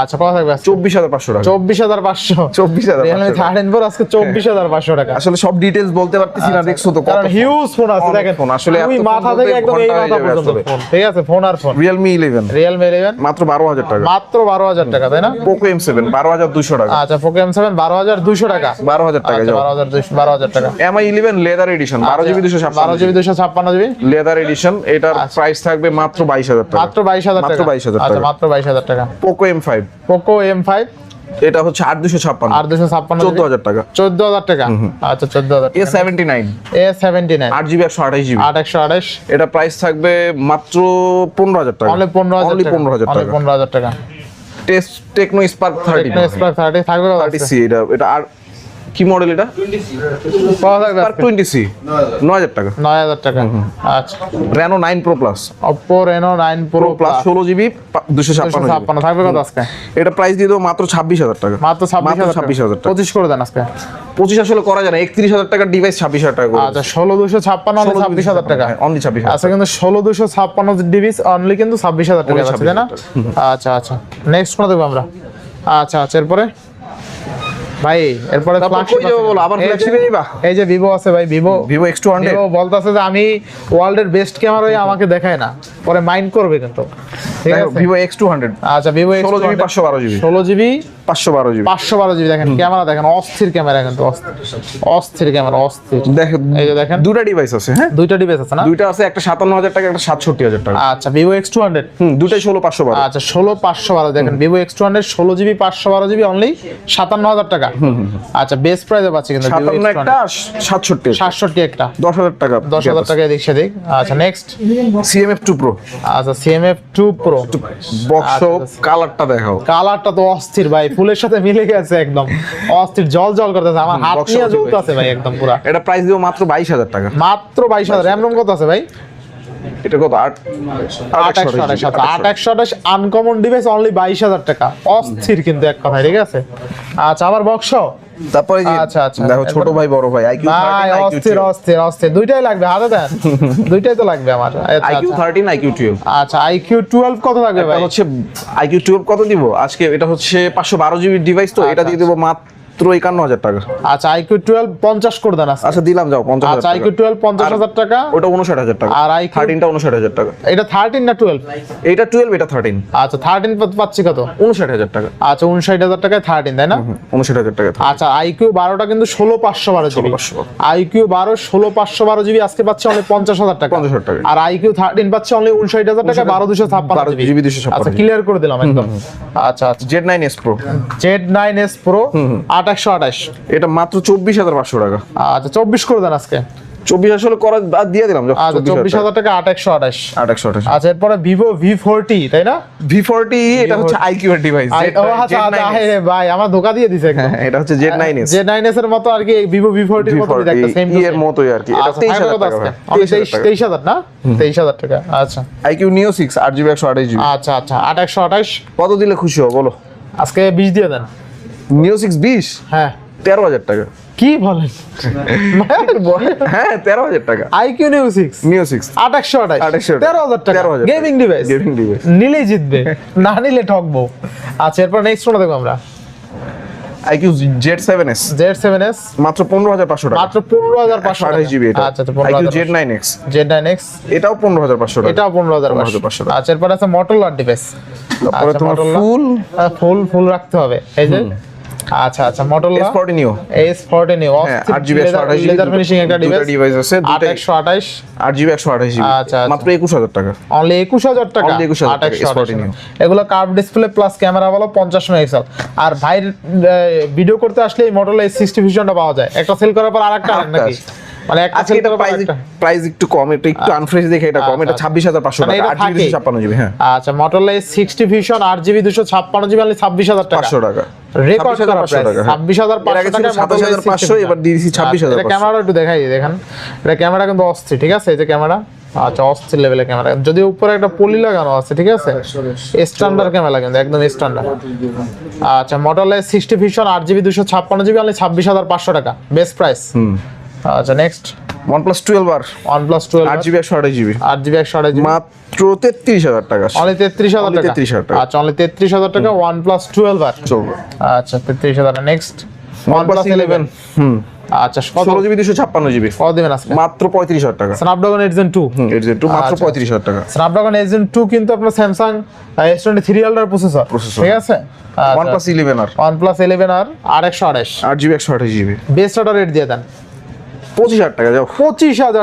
আচ্ছা কত থাকবে চব্বিশ হাজার পাঁচশো টাকা। চব্বিশ হাজার পাঁচশো। চব্বিশ হাজার থার্টিন প্রো আজকে চব্বিশ হাজার পাঁচশো টাকা। আসলে সব ডিটেলস বলতে পারতেছি না দেখছ তো কারণ হিউজ ফোন আছে দেখেন ফোন, আসলে তুমি মাথা থেকে একদম এই মাথা পর্যন্ত ফোন ঠিক আছে ফোন আর phone Realme eleven Realme eleven মাত্র বারো হাজার টাকা। মাত্র বারো হাজার টাকা তাই না? পোকো এম সেভেন বারো হাজার দুশো টাকা। আচ্ছা পোকো এম সেভেন বারো হাজার দুশো টাকা। বারো হাজার টাকা আচ্ছা বারো হাজার দুশো বারো হাজার টাকা। এমআই ইলেভেন লেদার এডিশন বারো জিবি দুশো আচ্ছা, বারো জিবি দুশো ছাপ্পান্ন জিবি লেদার এডিশন এটার প্রাইস থাকবে মাত্র বাইশ হাজার টাকা। মাত্র বাইশ হাজার মাত্র 22,000 আচ্ছা টাকা। মাত্র বাইশ হাজার টাকা। Poco M five Poco M five এটা হচ্ছে আট দুশো ছাপ্পান্ন। আট দুশো ছাপ্পান্ন চোদ্দ হাজার টাকা। চোদ্দ হাজার টাকা? আচ্ছা চোদ্দ হাজার A seventy nine A seventy nine আট জিবি একশো আঠাশ জিবি। আট একশো আঠাশ। এটা প্রাইস থাকবে মাত্র পনেরো হাজার টাকা। অনলি পনেরো হাজার পনেরো হাজার টাকা। পনেরো হাজার টাকা। Test Tecno Spark thirty Spark thirty থাকবে থার্টি সি এটা এটা আর কি মডেল এটা? টোয়েন্টি সি নয় হাজার টাকা। নয় হাজার টাকা। আচ্ছা। Reno nine pro plus Oppo Reno nine pro plus ষোলো জিবি দুশো ছাপ্পান্ন ছাপ্পান্ন। থাকবে কত আজকে? এটা প্রাইস দিয়ে দেবো মাত্র ছাব্বিশ হাজার টাকা। মাত্র ছাব্বিশ হাজার ছাব্বিশ হাজার টাকা। পঁচিশ করে দেন আজকে। পঁচিশ আসলে করা যায় না। একত্রিশ হাজার টাকার ডিভাইস ছাব্বিশ হাজার টাকা আচ্ছা ষোলো দুশো ছাপ্পান্ন অনলি ছাব্বিশ হাজার টাকা। অনলি ছাব্বিশ আচ্ছা কিন্তু ষোলো দুশো ছাপ্পান্ন ডিভিস অনলি কিন্তু ছাব্বিশ হাজার টাকা আছে তাই না? আচ্ছা আচ্ছা। নেক্সট কোন দেখব আমরা? আচ্ছা আচ্ছা এরপরে? ভাই এরপরে কই যাব বলো? আবার এই যে- নিবা? এই যে ভিভো আছে ভাই Vivo Vivo X two hundred Vivo বলতেছে যে আমি ওয়ার্ল্ডের বেস্ট ক্যামেরা আমাকে দেখায় না। পরে মাইন্ড করবে কিন্তু। ঠিক আছে? ভিভো এক্স টু হান্ড্রেড আচ্ছা ভিভো ষোলো জিবি পাঁচশো বারো জিবি ষোলো জিবি পাঁচশো বারো জিবি। পাঁচশো বারো জিবি দেখেন ক্যামেরা দেখেন অস্থির ক্যামেরা কিন্তু অস্থির। অস্থির ক্যামেরা অস্থির। দেখো এই যে দেখেন। দুটা ডিভাইস আছে হ্যাঁ? দুইটা ডিভাইস আছে না? দুইটা আছে একটা সাতান্ন হাজার টাকা একটা সাতষট্টি হাজার টাকা। আচ্ছা Vivo X two hundred hmm দুটাই ষোলো পাঁচশো বারো। আচ্ছা ষোলো পাঁচশো বারো দেখেন ভিভো এক্স টু হান্ড্রেড ষোলো জিবি পাঁচশো বারো জিবি অনলি সাতান্ন হাজার টাকা। আচ্ছা বেস্ট প্রাইসে পাচ্ছি কিন্তু সাতান্ন একটা সাতষট্টি সাতষট্টি একটা। দশ হাজার টাকা দশ হাজার টাকা এদিক সেদিক। আচ্ছা নেক্সট সিএমএফ টু প্রো আচ্ছা সিএমএফ টু প্রো বক্স কালারটা দেখাও। কালারটা তো অস্থির ভাই। ফুলের সাথে মিলে গেছে একদম। অস্থির জল জল করতেছে আমার হাত নিয়ে জ্বলতেছে ভাই একদম পুরো। এটা প্রাইস দিব মাত্র বাইশ হাজার টাকা। মাত্র বাইশ হাজার। র্যাম রোম কত আছে ভাই? এটা কত? আট আট একশো আঠাশ আনকমন ডিভাইস অনলি বাইশ হাজার টাকা। অস্থির কিন্তু এক কথায় ঠিক আছে? আচ্ছা আবার বক্স তারপরে আচ্ছা, আচ্ছা। দেখো ছোট ভাই বড় ভাই আইকিউ ভাই অস্থির অস্থির অস্থির। দুইটাই লাগবে হাতে দেন। দুইটাই তো লাগবে আমার। আচ্ছা, আইকিউ আচ্ছা। থার্টিন আইকিউ টুয়েলভ আচ্ছা আইকিউ টুয়েলভ কত লাগবে ভাই? এটা হচ্ছে আইকিউ টুয়েলভ কত দিব? আজকে এটা হচ্ছে পাঁচশো বারো জিবি ডিভাইস তো এটা দিয়ে দেবো মাত্র একান্ন হাজার টাকা। আচ্ছা আইকিউ টুয়েলভ পঞ্চাশ করে দেন আচ্ছা দিলাম যাও পঞ্চাশ আচ্ছা আইকিউ টুয়েলভ পঞ্চাশ হাজার টাকা। ওটা উনষাট হাজার টাকা। আর IQ? থার্টিনটা উনষাট হাজার টাকা। এটা থার্টিন না টুয়েলভ এটা টুয়েলভ এটা থার্টিন আচ্ছা থার্টিন পাচ্ছি কত? উনষাট হাজার টাকা। আচ্ছা উনষাট হাজার টাকায় থার্টিন তাই না? উনষাট হাজার টাকা আচ্ছা আইকিউ বারোটা কিন্তু ষোলো পাঁচশো বারো জিবি। 16,512 আইকিউ বারো। ষোলো পাঁচশো বারো জিবি আজকে পাচ্ছে অনলি পঞ্চাশ হাজার টাকা। 50,000 টাকা। আর আইকিউ থার্টিন পাচ্ছে অনলি উনষাট হাজার টাকা বারো দুশো ছাপ্পান্ন 12 জিবি। 256 আচ্ছা ক্লিয়ার করে দিলাম একদম। আচ্ছা আচ্ছা। Z nine S pro Z nine S pro আট একশো আঠাশ। এটা মাত্র চব্বিশ হাজার পাঁচশো টাকা। আচ্ছা চব্বিশ করে দেন আজকে। চব্বিশ আসলে করা দিয়ে দিলাম আচ্ছা চব্বিশ হাজার টাকা আট একশো আঠাশ। আট একশো আঠাশ। আচ্ছা এরপরে ভিভো ভি ফোরটি তাই না? ভি ফোরটি এটা হচ্ছে আইকিউ ডিভাইস আচ্ছা আচ্ছা ভাই আমার ধোকা দিয়ে দিছে এটা হচ্ছে Z nine S J nine S এর মতো আর কি ভিভো ভি ফোরটির মতো দেখতে সেম এর মতোই আর কি। এটা তেইশ হাজার টাকা তেইশ হাজার না? তেইশ হাজার টাকা আচ্ছা। আইকিউ নিও সিক্স আট জিবি একশো আঠাশ জিবি। আচ্ছা আচ্ছা আট একশো আঠাশ। কত দিলে খুশি হও বলো। আজকে বিশ দিয়ে দেন। নিও সিক্স বিশ? হ্যাঁ। তেরো হাজার টাকা। কি বলেন? হ্যাঁ তেরো হাজার টাকা। IQOO new six Neo six আট একশো আঠাশ 2800 তেরো হাজার টাকা। 13,000 গেমিং ডিভাইস গেমিং ডিভাইস নিলেই জিতবে। না নিলে ঠকবো। আচ্ছা এরপর নেক্সট দেখব আমরা। IQOO Z seven S Z seven S মাত্র পনেরো হাজার পাঁচশো টাকা। মাত্র পনেরো হাজার পাঁচশো আঠাশ জিবি এটা। আচ্ছা আচ্ছা পনেরো আইকিউ হাজার Z nine X Z nine X এটাও পনেরো হাজার পাঁচশো টাকা। এটাও পনেরো হাজার 15,500 পাঁচশো। টাকা। আচ্ছা এরপর আছে মটোলার ডিভাইস তারপরে আচ্ছা, তোমার। ফুল ফুল ফুল রাখতে হবে। এই যে আচ্ছা আচ্ছা এস ফোরটিন হ্যাঁ আট জিবি আঠাশ জিবি লেদার ফিনিশিং একটা ডিভাইস ডিভাইস আছে আট দুটাই একশো আঠাশ? আট জিবি একশো আঠাশ জিবি আচ্ছা। মাত্র একুশ হাজার টাকা। অনলি একুশ হাজার টাকা? Only 21,000 আট টাকা, একশো আঠাশ S14 এগুলো কার্ভ ডিসপ্লে প্লাস ক্যামেরা ভালো পঞ্চাশ মেগাপিক্সেল। আর ভাই ভিডিও করতে আসলে এই মডেল এই সিক্সটি ভিশনটা পাওয়া যায়। একটা সেল করার পর আরেকটা নাকি? মানে একটা আজকে এটা প্রাইস প্রাইস একটু। কম এটা একটু আনফ্রেশ দেখে এটা কম। এটা আচ্ছা। ছাব্বিশ হাজার পাঁচশো মানে টাকা। এটা জিবি হ্যাঁ। আচ্ছা মটোলা সিক্সটি ভিশন আট জিবি দুশো ছাপ্পান্ন জিবি অনলি ছাব্বিশ হাজার টাকা। পাঁচশো টাকা। রেকর্ড করা 26,500 টাকা, হ্যাঁ। ছাব্বিশ হাজার এর আগে পাঁচশো ছিল টাকা 27,500, এবার দিয়েছি 26,500 এটা ক্যামেরা একটু দেখাই দিই, দেখেন। এটা ক্যামেরা কিন্তু অস্থির ঠিক আছে? এই যে ক্যামেরা আচ্ছা অস্থির লেভেলের ক্যামেরা যদি উপরে একটা পলি লাগানো আছে ঠিক আছে? স্ট্যান্ডার্ড ক্যামেরা কিন্তু একদম স্ট্যান্ডার্ড আচ্ছা মডেলের সিক্সটি ভিশন আট জিবি দুশো ছাপ্পান্ন জিবি অনলি ছাব্বিশ হাজার পাঁচশো টাকা। বেস্ট প্রাইস আচ্ছা নেক্সট প্লাস টুয়েলভ আর জিবি আট জিবি একশো আঠাশ জিবি মাত্র তেত্রিশ হাজার টাকা। অনলি তেত্রিশ হাজার Only টাকা? 33,000 টাকা। আচ্ছা অনলি তেত্রিশ হাজার টাকা ওয়ান প্লাস টুয়েলভ আর চলবে। আচ্ছা তেত্রিশ হাজার next OnePlus eleven hmm. আচ্ছা ষোলো জিবি দুশো ছাপ্পান্ন জিবি কত দেবেন আজকে? মাত্র পঁয়ত্রিশ হাজার টাকা। স্ন্যাপড্রাগন এইট জেন টু একটু মাত্র আচ্ছা। পঁয়ত্রিশ হাজার টাকা। স্ন্যাপড্রাগন এইট জেন টু কিন্তু আপনার Samsung S twenty three processor. ঠিক আছে? ওয়ান প্লাস ইলেভেন আর ওয়ান প্লাস ইলেভেন আর আর একশো আঠাশ আট জিবি একশো আঠাশ জিবি বেস্ট অর্ডার রেট দিয়ে দেন। পঁচিশ হাজার টাকা পঁচিশ হাজার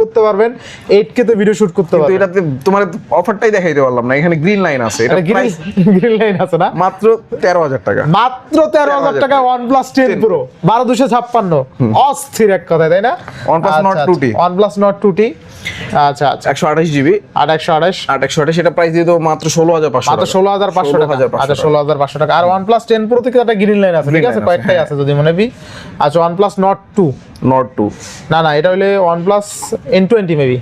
করতে পারবেন ভিডিও শুট দেখাইতে পারলাম না এখানে লাইন আছে। না? মাত্র 13000 টাকা। মাত্র 13000 টাকা OnePlus 10 Pro 12256 অস্থির এক কথা তাই না? OnePlus Nord 2T OnePlus Nord 2T আচ্ছা আচ্ছা। 128 জিবি আর 128 8 ছয়টা সেটা প্রাইস দিয়ে দেবো মাত্র ষোলো হাজার পাঁচশো মাত্র ষোলো হাজার পাঁচশো টাকা। আচ্ছা ষোলো হাজার পাঁচশো টাকা। আর ওয়ান প্লাস টেন প্রো থেকে একটা গ্রিন লাইন আছে ঠিক আছে? কয়েকটাই হ্যাঁ। আছে যদি মনে বি। আচ্ছা OnePlus Nord two Nord two না না এটা হলে OnePlus N twenty maybe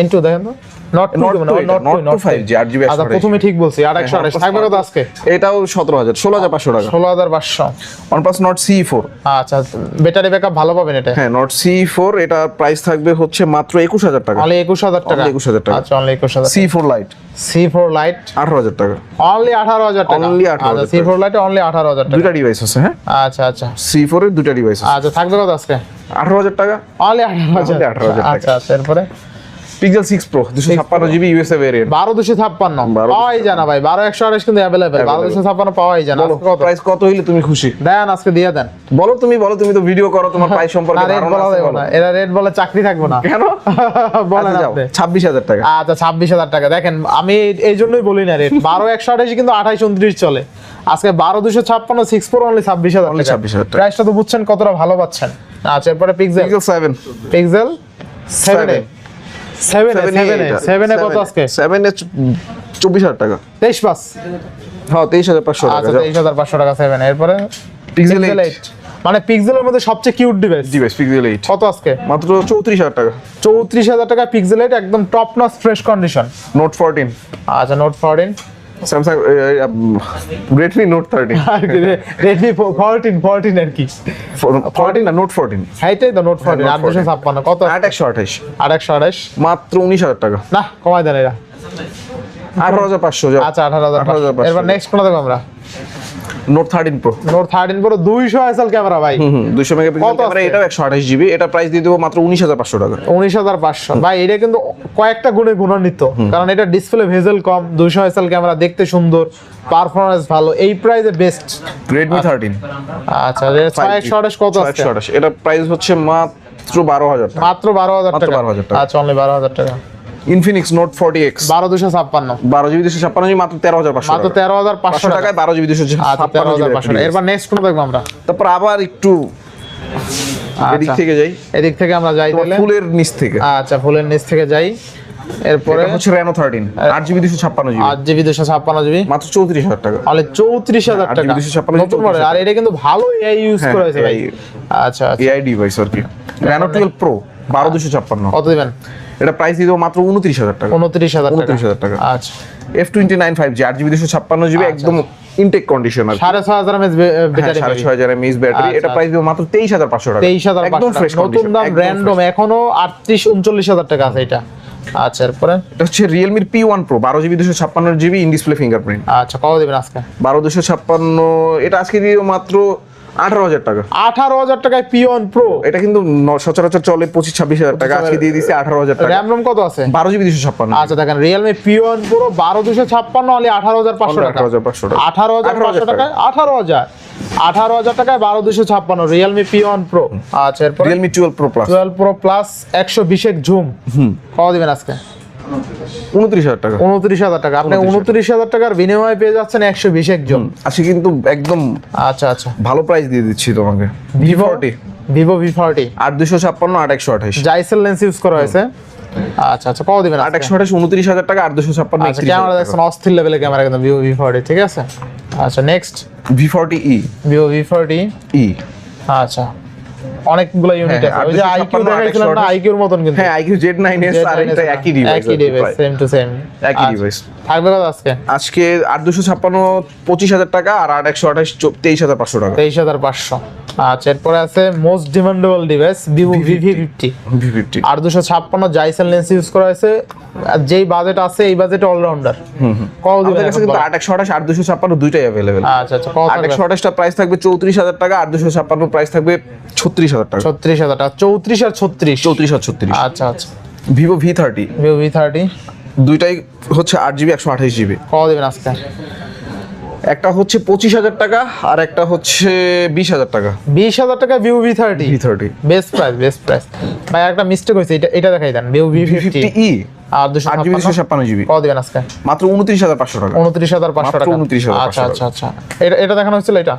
N two দেখেন তো। নট টু Not 2 এটা, Not 2 5G, 8GB 128 প্রথমে ঠিক বলছি আর একশো আঠাশ। থাকবে কত আজকে? এটাও সতেরো হাজার ষোলো হাজার পাঁচশো টাকা। ষোলো হাজার পাঁচশো। ওয়ান নট সি ফোর আচ্ছা ব্যাটারি ব্যাকআপ ভালো পাবেন এটা? হ্যাঁ নট সি ফোর এটা প্রাইস থাকবে হচ্ছে মাত্র একুশ হাজার টাকা। অনলি একুশ হাজার টাকা? Only 21,000 টাকা। আচ্ছা অনলি একুশ হাজার C four lite C four lite আঠারো হাজার টাকা। অনলি আঠারো হাজার টাকা? 18,000 আচ্ছা সি ফোর লাইট অনলি আঠারো হাজার টাকা। দুটা ডিভাইস আছে হ্যাঁ? আচ্ছা আচ্ছা। সি ফোর এর দুটা ডিভাইস আচ্ছা থাকবে কত আজকে? আঠারো হাজার টাকা। অনলি আঠারো হাজার Only 18,000 টাকা। আচ্ছা আচ্ছা এরপরে? পিক্সেল সিক্স প্রো দুশো ছাপ্পান্ন জিবি ইউএসএ ভেরিয়েন্ট বারো দুশো ছাপ্পান্ন। 12,256 পাওয়াই যায় না ভাই বারো একশো আঠাশ কিন্তু অ্যাভেলেবেল বারো দুশো ছাপ্পান্ন পাওয়াই যায় না। আজকে কত? প্রাইস কত হইলে তুমি খুশি? দেন আজকে দিয়ে দেন। বলো তুমি বলো তুমি তো ভিডিও করো তোমার প্রাইস সম্পর্কে না রেট ধারণা বলা আছে, যাবে বলো। না এরা রেট বলে চাকরি থাকব না। কেন? বলেন আপনি। ছাব্বিশ হাজার টাকা। আচ্ছা ছাব্বিশ হাজার টাকা। দেখেন আমি এই জন্যই বলি না রেট বারো একশো আঠাশি কিন্তু আঠাইশ উনত্রিশ চলে। আজকে বারো দুশো ছাপ্পান্ন সিক্স ফোর অনলি ছাব্বিশ হাজার Only 26,000 টাকা। প্রাইসটা তো বুঝছেন কতটা ভালো পাচ্ছেন। আচ্ছা এরপরে Pixel Pixel seven Pixel seven A seven A seven A কত আজকে? সেভেন এ চব্বিশ হাজার টাকা। তেইশ পাস হ্যাঁ টাকা আচ্ছা টাকা এরপরে? পিক্সেল পিক্সেল মানে পিক্সেলের মধ্যে সবচেয়ে cute device device Pixel eight কত আজকে? মাত্র চৌত্রিশ হাজার টাকা। চৌত্রিশ হাজার টাকা পিক্সেল এইট একদম top notch fresh condition Note fourteen আচ্ছা Note fourteen Samsung Redmi Note thirteen Redmi fourteen fourteen আর কি? ফোরটিন না নোট ফোরটিন হাইটাই তো নোট ফোরটিন আট দুশো 14 ছাপ্পান্ন। কত? আট একশো আঠাশ। আট একশো আঠাশ? মাত্র উনিশ হাজার টাকা। না কমায় দেন এরা। আঠারো হাজার পাঁচশো আচ্ছা আঠারো হাজার আঠারো হাজার এবার নেক্সট কোনটা দেখো আমরা? Note thirteen pro Note thirteen পুরো দুইশো এসএল ক্যামেরা ভাই। দুশো মেগাপিক্সেল ক্যামেরা? এটাও একশো আঠাশ জিবি এটা প্রাইস দিয়ে দেবো মাত্র উনিশ হাজার পাঁচশো টাকা। উনিশ হাজার পাঁচশো। ভাই এটা কিন্তু কয়েকটা গুণে গুণান্বিত। কারণ এটা ডিসপ্লে ভেজেল কম দুইশো এসএল ক্যামেরা দেখতে সুন্দর পারফরমেন্স ভালো এই প্রাইসে বেস্ট রেডমি থার্টিন আচ্ছা একশো আঠাশ কত আছে? একশো আঠাশ এটা প্রাইস হচ্ছে মাত্র বারো হাজার মাত্র বারো হাজার মাত্র টাকা। 12,000 টাকা। আচ্ছা অনলি বারো হাজার টাকা। ইনফিনিক্স নোট ফোরটি এক্স বারো দুশো ছাপ্পান্ন। বারো জিবি দুশো ছাপ্পান্ন জিবি মাত্র তেরো হাজার পাঁচশো মাত্র তেরো হাজার পাঁচশো পাঁচশো টাকা। টাকায় বারো জিবি দুশো আচ্ছা তেরো ছাপ্পান্ন হাজার পাঁচশো এরপর নেক্সট কোনটা দেখব আমরা? তারপর আবার একটু এদিক আচ্ছা। থেকে যাই। এদিক থেকে আমরা যাই তাহলে। ফুলের নিচ থেকে। আচ্ছা ফুলের নিচ থেকে যাই। এরপরে হচ্ছে রেনো থার্টিন আট জিবি দুশো ছাপ্পান্ন জিবি। আট জিবি দুশো ছাপ্পান্ন জিবি। মাত্র চৌত্রিশ হাজার টাকা। তাহলে চৌত্রিশ হাজার টাকা। GB 256 নতুন মডেল আর এটা কিন্তু ভালো এআই ইউজ করা হয়েছে ভাই। আচ্ছা আচ্ছা। এআই ডিভাইস আর কি। রেনো টুয়েলভ প্রো বারো দুশো ছাপ্পান্ন। কত দিবেন? এটা প্রাইস দিয়ে দেবো মাত্র উনত্রিশ হাজার টাকা। উনত্রিশ হাজার টাকা। 29,000 টাকা। আচ্ছা। F twenty nine five G আট জিবি দুশো ছাপ্পান্ন জিবি একদম ইনটেক কন্ডিশন আর সাড়ে ছয় হাজার এমএস ব্যাটারি সাড়ে ছয় হাজার এমএস ব্যাটারি আচ্ছা, এটা প্রাইস দেবো মাত্র তেইশ হাজার পাঁচশো টাকা। তেইশ হাজার একদম ফ্রেশ নতুন দাম র্যান্ডম এখনও আটত্রিশ উনচল্লিশ হাজার টাকা আছে এটা। আচ্ছা এরপরে? এটা হচ্ছে রিয়েলমির পি ওয়ান প্রো বারো জিবি দুশো ছাপ্পান্ন জিবি ইন ডিসপ্লে ফিঙ্গারপ্রিন্ট আচ্ছা কত দিবেন আজকে? বারো দুশো ছাপ্পান্ন এটা আজকে দিয়ে মাত্র আঠারো হাজার টাকা। আঠারো হাজার টাকায় পিওন প্রো। এটা কিন্তু সচরাচর চলে পঁচিশ ছাব্বিশ হাজার টাকা আজকে দিয়ে দিচ্ছে আঠারো হাজার টাকা। র্যাম রোম কত আছে? বারো জিবি দুশো ছাপ্পান্ন। আচ্ছা দেখেন রিয়েলমি পিওন পুরো বারো দুশো ছাপ্পান্ন অনলি আঠারো হাজার পাঁচশো টাকা। 18,500 টাকা। আঠারো হাজার পাঁচশো টাকায় আঠারো হাজার। আঠারো হাজার টাকায় বারো দুশো ছাপ্পান্ন রিয়েলমি পিওন প্রো। আচ্ছা এরপর Realme twelve pro plus twelve pro plus একশো বিশের জুম কত দিবেন আজকে? উনত্রিশ হাজার টাকা। উনত্রিশ হাজার টাকা। আপনি উনত্রিশ হাজার। টাকার বিনিময়ে পেয়ে যাচ্ছেন একশো বিশের জুম আজকে কিন্তু একদম আচ্ছা আচ্ছা। ভালো প্রাইস দিয়ে দিচ্ছি তোমাকে। ভিভো ভিভো ভি ফর্টি আট দুশো ছাপ্পান্ন আট একশো আঠাশ। জাইসেল লেন্স ইউজ করা হয়েছে। আচ্ছা আচ্ছা কত দিবেন আট একশো আঠাশ উনত্রিশ হাজার টাকা আট দুশো ছাপ্পান্ন আচ্ছা ক্যামেরা দেখছেন অস্থির লেভেলের ক্যামেরা কিন্তু ভিভো ভি ফর্টি ঠিক আছে? আচ্ছা next V forty E Vivo V forty E আচ্ছা। অনেকগুলো ইউনিট হ্যাঁ, আছে। ওই যে আইকিউ দেখাইছিলাম না আইকিউর মতন কিন্তু। হ্যাঁ আইকিউ জেড আর এটা একই ডিভাইস একই ডিভাইস সেম টু সেম একই ডিভাইস থাকবে কত আজকে? আজকে আট দুশো ছাপ্পান্ন পঁচিশ হাজার টাকা আর আট একশো আঠাশ তেইশ হাজার পাঁচশো টাকা। তেইশ হাজার পাঁচশো। আচ্ছা এরপরে আছে মোস্ট ডিমান্ডেবল ডিভাইস ভিভো ভিভি ফিফটি ভি ফিফটি আর দুশো ছাপ্পান্ন জাইসেল লেন্স ইউজ করা হয়েছে। যেই বাজেট আছে এই বাজেটে অলরাউন্ডার কত দিবেন কাছে কিন্তু? আট একশো আঠাশ আট দুশো ছাপ্পান্ন দুইটাই অ্যাভেলেবেল আচ্ছা আচ্ছা আট একশো আঠাশটা প্রাইস থাকবে চৌত্রিশ হাজার টাকা আর দুশো ছাপ্পান্ন প্রাইস থাকবে ছত্রিশ হাজার টাকা। ছত্রিশ হাজার টাকা। চৌত্রিশ আর ছত্রিশ? চৌত্রিশ আর ছত্রিশ। আচ্ছা আচ্ছা। Vivo V thirty Vivo V thirty দুইটাই হচ্ছে আট জিবি একশো আঠাশ জিবি। কত দিবেন আজকে? একটা হচ্ছে পঁচিশ হাজার টাকা আর একটা হচ্ছে বিশ হাজার টাকা। বিশ হাজার টাকা Vivo V thirty V thirty best price best price ভাই একটা মিস্টেক হয়েছে এটা এটা দেখাই দেন ভিভো ভি ফিফটি ই আর দুশো আট জিবি দুশো ছাপ্পান্ন জিবি। কত দিবেন আজকে? মাত্র উনত্রিশ হাজার পাঁচশো টাকা। উনত্রিশ হাজার পাঁচশো টাকা। 29,500 আচ্ছা আচ্ছা আচ্ছা। এটা এটা দেখানো হচ্ছিল এটা?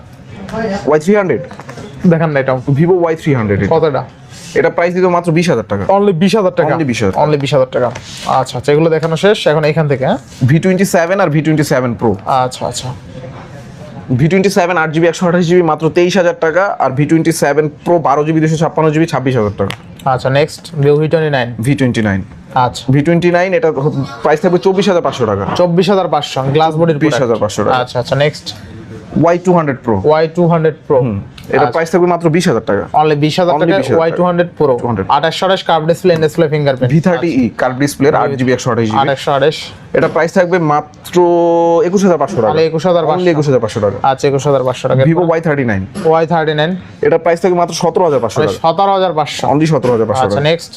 ওয়াই থ্রি হান্ড্রেড দেখান না এটা ভিভো ওয়াই থ্রি হান্ড্রেড কতটা? এটা প্রাইস দিত মাত্র বিশ হাজার টাকা। অনলি বিশ হাজার টাকা? Only 20,000 টাকা। অনলি বিশ হাজার টাকা। আচ্ছা আচ্ছা এগুলো দেখানো শেষ এখন এখান থেকে হ্যাঁ? ভি টোয়েন্টি সেভেন আর ভি টোয়েন্টি সেভেন প্রো আচ্ছা আচ্ছা। ভি টোয়েন্টি সেভেন আট জিবি একশো আঠাশ জিবি মাত্র তেইশ হাজার টাকা আর ভি টোয়েন্টি সেভেন প্রো বারো জিবি দুশো ছাপ্পান্ন জিবি ছাব্বিশ হাজার টাকা। আচ্ছা next Vivo V twenty nine V twenty nine আচ্ছা। ভি টোয়েন্টি নাইন এটা প্রাইস থাকবে চব্বিশ হাজার পাঁচশো টাকা। চব্বিশ হাজার পাঁচশো গ্লাস বডির 20,500 টাকা। আচ্ছা আচ্ছা next Y two hundred pro Y two hundred pro এটা প্রাইস থাকবে মাত্র বিশ হাজার টাকা। অনলি বিশ হাজার Only টাকা। 20,000 Y two hundred pro 200 curve display display fingerprint V thirty E curve display আট জিবি একশো আঠাশ জিবি আঠাশশো আঠাশ এটা প্রাইস থাকবে মাত্র একুশ হাজার পাঁচশো টাকা। তাহলে 21,500 একুশ হাজার পাঁচশো টাকা। আচ্ছা একুশ হাজার পাঁচশো টাকা। Vivo Y Y thirty nine এটা প্রাইস থাকবে মাত্র সতেরো হাজার পাঁচশো টাকা। সতেরো হাজার পাঁচশো। অনলি সতেরো হাজার পাঁচশো আচ্ছা next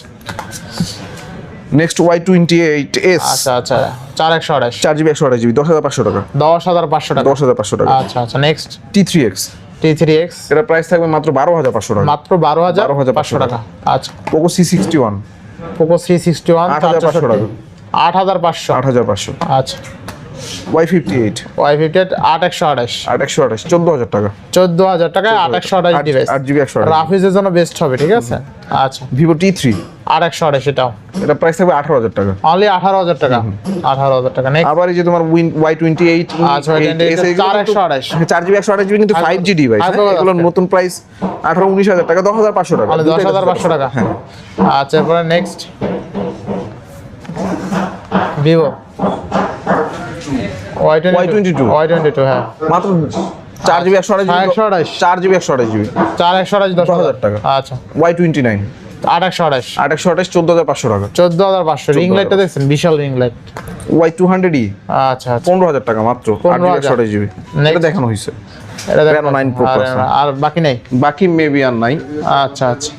next Y twenty eight S আচ্ছা আচ্ছা। চার একশো আঠাশ। চার জিবি একশো আঠাশ জিবি দশ হাজার পাঁচশো টাকা। দশ হাজার পাঁচশো টাকা। দশ হাজার পাঁচশো টাকা। আচ্ছা আচ্ছা next T three X T three X এটা প্রাইস থাকবে মাত্র বারো হাজার পাঁচশো টাকা। মাত্র বারো হাজার 12,500 পাঁচশো টাকা। আচ্ছা। পোকো থ্রি সিক্সটি ওয়ান 8,500 টাকা। আট হাজার পাঁচশো। আট হাজার পাঁচশো। আচ্ছা। Y fifty eight Y fifty আট একশো আঠাশ। আট একশো আঠাশ চোদ্দ হাজার টাকা। চোদ্দ হাজার টাকায় আট একশো আঠাশ ডিভাইস আট জিবি একশো আঠাশ। রাফিজের জন্য বেস্ট হবে ঠিক আছে? আচ্ছা। ভিভো টি থ্রি আট একশো আঠাশ এটাও। এটা প্রাইস থাকবে আঠারো হাজার টাকা। অনলি আঠারো হাজার টাকা। আঠারো হাজার টাকা নেক্সট আবার এই যে তোমার win Y twenty eight Y28 চার একশো আঠাশ। চার জিবি একশো আঠাশ জিবি কিন্তু ফাইভ জি ডিভাইস আর আছে? নতুন প্রাইস আঠারো উনিশ হাজার টাকা দশ হাজার পাঁচশো টাকা। অনলি দশ হাজার পাঁচশো টাকা। হ্যাঁ আচ্ছা এরপরে next Vivo Y twenty Y22 Y twenty হ্যাঁ। মাত্র চার জিবি একশো আঠাশ চার একশো আঠাশ। চার জিবি একশো আঠাশ জিবি। চার একশো আঠাশ দশ হাজার। হাজার টাকা। আচ্ছা। ওয়াই টোয়েন্টি নাইন আট একশো আঠাশ একশো আঠাশ চোদ্দ হাজার পাঁচশো টাকা। চোদ্দ হাজার পাঁচশো। রিং লাইটটা দেখছেন? বিশাল ring light Y two hundred E আচ্ছা। পনেরো হাজার টাকা মাত্র। জিবি 15,000 আঠাশ জিবি। এটা দেখানো হয়েছে। এটা দেখেন। Reno 9 আর- হ্যাঁ। বাকি নেই? বাকি মেবি আর নাই। আচ্ছা আচ্ছা।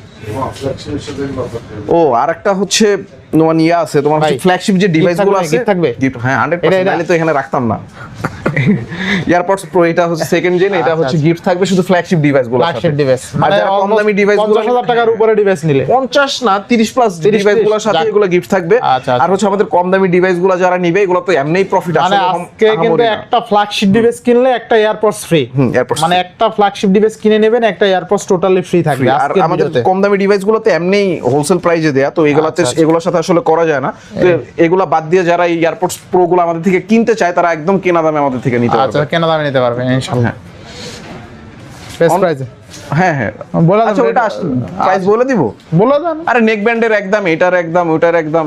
ও আর একটা হচ্ছে তোমার ইয়ে আছে তোমার ফ্ল্যাগশিপ যে ডিভাইসগুলো আছে থাকবে? গিফট হ্যাঁ 100% তাহলে তো এখানে রাখতাম না এয়ারপডস প্রো এটা হচ্ছে সেকেন্ড জেন এটা আচ্ছা, হচ্ছে আচ্ছা। গিফট থাকবে শুধু ফ্ল্যাগশিপ ডিভাইসগুলো ফ্ল্যাগশিপ ডিভাইস আর মানে যারা কম দামি ডিভাইসগুলো পঞ্চাশ হাজার টাকার উপরে ডিভাইস নিলে। পঞ্চাশ না তিরিশ প্লাস ডিভাইসগুলোর সাথে এগুলো গিফট থাকবে। আচ্ছা, আচ্ছা। আর হচ্ছে আমাদের কম দামি ডিভাইসগুলো যারা নিবে এগুলো তো এমনিই প্রফিট মানে আছে আজকে কিন্তু একটা ফ্ল্যাগশিপ ডিভাইস কিনলে একটা এয়ারপডস ফ্রি মানে একটা ফ্ল্যাগশিপ ডিভাইস কিনে নেবেন একটা এয়ারপডস টোটালি ফ্রি থাকবে আর আমাদের কম দামি ডিভাইস গুলোতে এমনি হোলসেল প্রাইসে দেয়া তো এগুলাতে আচ্ছা, আচ্ছা। এগুলোর সাথে আসলে করা যায় না। তো এগুলা বাদ দিয়ে যারা এই এয়ারপডস প্রো গুলো আমাদের থেকে কিনতে চায় তারা একদম কেনা দামে আমাদের থেকে নিতে পারবে আচ্ছা পারবে। কেনা দামে নিতে পারবেন ইনশাআল্লাহ বেস্ট প্রাইসে হ্যাঁ হ্যাঁ। বলে আচ্ছা ওটা প্রাইস বলে দিব? বলে দেন। আরে নেক ব্যান্ডের একদম এটার একদম ওটার একদম।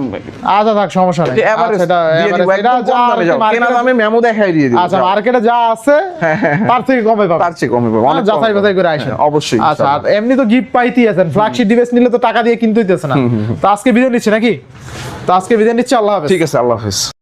আচ্ছা থাক সমস্যা নেই। average আচ্ছা, এটা এটা যা কম দামে কেনা দামে মেমো দেখাই দিয়ে দিব। আচ্ছা মার্কেটে যা আছে তার থেকে কমে পাবেন তার চেয়ে কমে পাবো অনেক যাচাই বাছাই করে আসেন। হ্যাঁ, অবশ্যই আচ্ছা আর এমনি তো গিফট পাইতেই আছেন। ফ্ল্যাগশিপ ডিভাইস নিলে তো টাকা দিয়ে কিনতে হইতেছে না। তো আজকে বিদায় নিচ্ছে নাকি? তো আজকে বিদায় নিচ্ছে আল্লাহ হাফেজ। ঠিক আছে আল্লাহ হাফেজ।